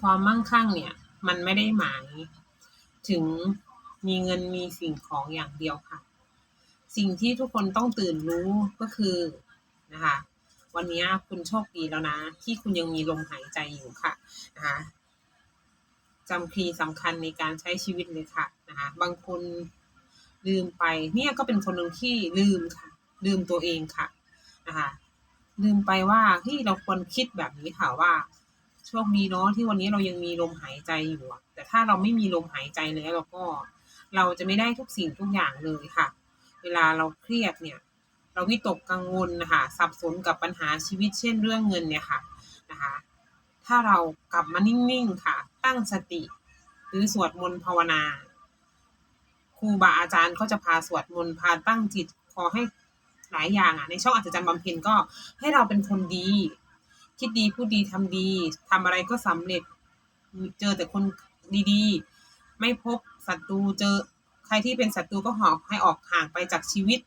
ความมั่งคั่งเนี่ย มันไม่ได้หมาย ถึงมีเงินมีสิ่งของอย่างเดียวค่ะ สิ่งที่ทุกคนต้องตื่นรู้ก็คือนะคะวันนี้คุณโชคดีแล้วนะ ที่คุณยังมีลมหายใจอยู่ค่ะนะคะจำคีย์สำคัญในการใช้ชีวิตเลยค่ะนะคะบางคนลืมไป เนี่ยก็เป็นคนหนึ่งที่ลืมค่ะ ลืมตัวเองค่ะนะคะลืมไปว่าที่เราควรคิดแบบนี้ค่ะว่า โชคดีเนาะที่วันนี้เรายังมีลมหายใจอยู่แต่ถ้าเราไม่มีลมหายใจแล้วเราก็เราจะไม่ได้ทุกสิ่งทุกอย่างเลยค่ะ เวลาเราเครียดเนี่ย เราวิตกกังวลนะคะสับสนกับปัญหาชีวิตเช่นเรื่องเงินเนี่ยค่ะนะคะ ถ้าเรากลับมานิ่งๆค่ะ ตั้งสติ หรือสวดมนต์ภาวนาครูบาอาจารย์ก็จะพาสวดมนต์พาตั้งจิตขอให้หลายอย่างอะในช่องอัศจรรย์บำเพ็ญก็ให้เราเป็นคนดี คิดดีพูดดีทำดีทำอะไรก็สำเร็จ เจอแต่คนดีๆ ไม่พบศัตรูเจอใครที่เป็นศัตรูก็หอกให้ออกห่างไปจากชีวิต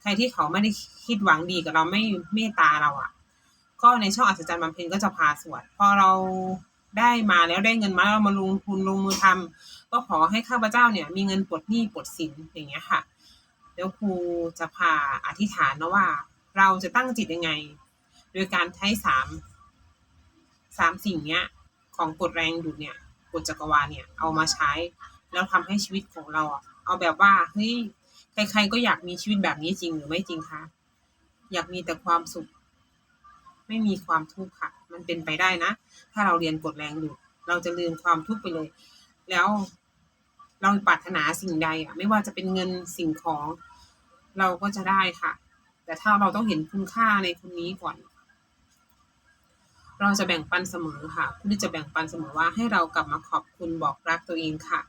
ใครที่เขาไม่ได้คิดหวังดีกับเราไม่เมตตาเราอะ ก็ในช่องอัศจรรย์บำเพ็ญก็จะพาสวดพอเราได้มาแล้วได้เงินมาเรามาลงทุนลงมือทำก็ขอให้ข้าพเจ้าเนี่ยมีเงินปลดหนี้ปลดสินอย่างเงี้ยค่ะแล้วครูจะพาอธิษฐานนะว่า เราจะตั้งจิตยังไง โดยการใช้สาม สามสิ่งเนี้ย ของกฎแรงดูดเนี่ยกฎจักรวาลเนี่ยเอามาใช้ แล้วทำให้ชีวิตของเราอะเอาแบบว่าเฮ้ยใครๆก็อยากมีชีวิตแบบนี้จริงหรือไม่จริงคะอยากมีแต่ความสุข ไม่มีความทุกข์ค่ะ มันเป็นไปได้นะ ถ้าเราเรียนกฎแรงดูดเราจะลืมความทุกข์ไปเลย แล้วเราปรารถนาสิ่งใดอะ ไม่ว่าจะเป็นเงินสิ่งของ เราก็จะได้ค่ะ แต่ถ้าเราต้องเห็นคุณค่าในคนนี้ก่อน เราจะแบ่งปันเสมอค่ะคุณจะแบ่งปันเสมอว่าให้เรากลับมาขอบคุณบอกรักตัวเองค่ะ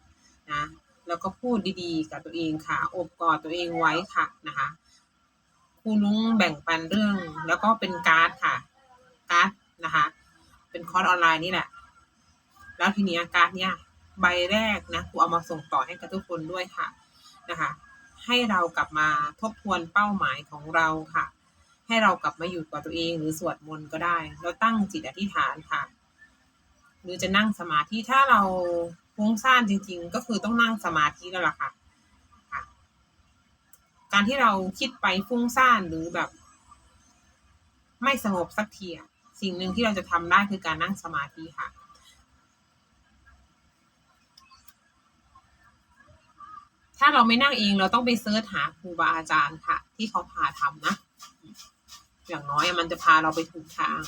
นะแล้วก็พูดดีๆ กับตัวเองค่ะอบกอดตัวเองไว้ค่ะนะคะครูนุ้งแบ่งปันเรื่อง แล้วก็เป็นการ์ดค่ะการ์ดนะคะ เป็นคอร์สออนไลน์นี่แหละ แล้วทีนี้การ์ดเนี่ยใบแรกนะครูเอามาส่งต่อให้กับทุกคนด้วยค่ะนะคะ ให้เรากลับมาทบทวนเป้าหมายของเราค่ะ ให้เรากลับมาอยู่กับตัวเอง หรือสวดมนต์ก็ได้แล้วตั้งจิตอธิษฐานค่ะ หรือจะนั่งสมาธิถ้าเราฟุ้งซ่านจริง ๆ ก็คือต้องนั่งสมาธิแล้วล่ะค่ะะการที่เราคิดไปฟุ้งซ่านหรือแบบ ไม่สงบสักทีสิ่งหนึ่งที่เราจะทำได้คือการนั่งสมาธิค่ะถ้าเราไม่นั่งเองเราต้องไปเซิร์ชหาครูบาอาจารย์ค่ะ ที่เขาพาทำนะ อย่างน้อยมันจะพาเราไปถูกทาง